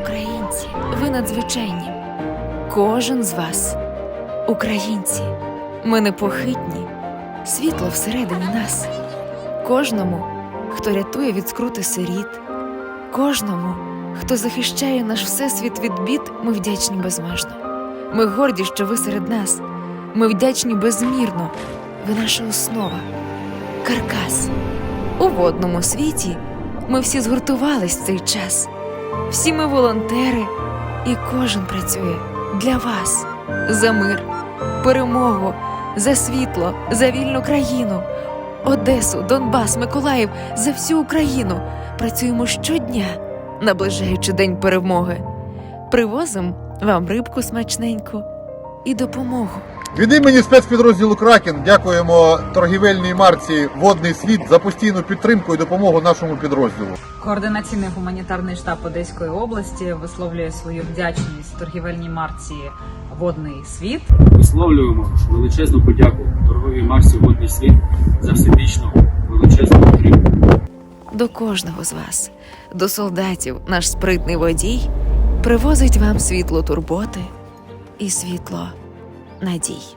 Українці, ви надзвичайні. Кожен з вас українці. Ми непохитні, світло всередині нас. Кожному, хто рятує від скрути сиріт, кожному, хто захищає наш всесвіт від бід, ми вдячні безмежно. Ми горді, що ви серед нас. Ми вдячні безмірно. Ви наша основа, каркас. У водному світі ми всі згуртувались цей час. Всі ми волонтери, і кожен працює для вас за мир, перемогу, за світло, за вільну країну. Одесу, Донбас, Миколаїв за всю Україну працюємо щодня, наближаючи день перемоги. Привозимо вам рибку смачненьку і допомогу. Від імені спецпідрозділу Кракен дякуємо торгівельній марці Водний світ за постійну підтримку і допомогу нашому підрозділу. Координаційний гуманітарний штаб Одеської області висловлює свою вдячність торгівельній марці Водний світ Висловлюємо величезну подяку торговій марці Водний світ за всебічну величезну підтримку. До кожного з вас, до солдатів, наш спритний водій привозить вам світло турботи і світло надій.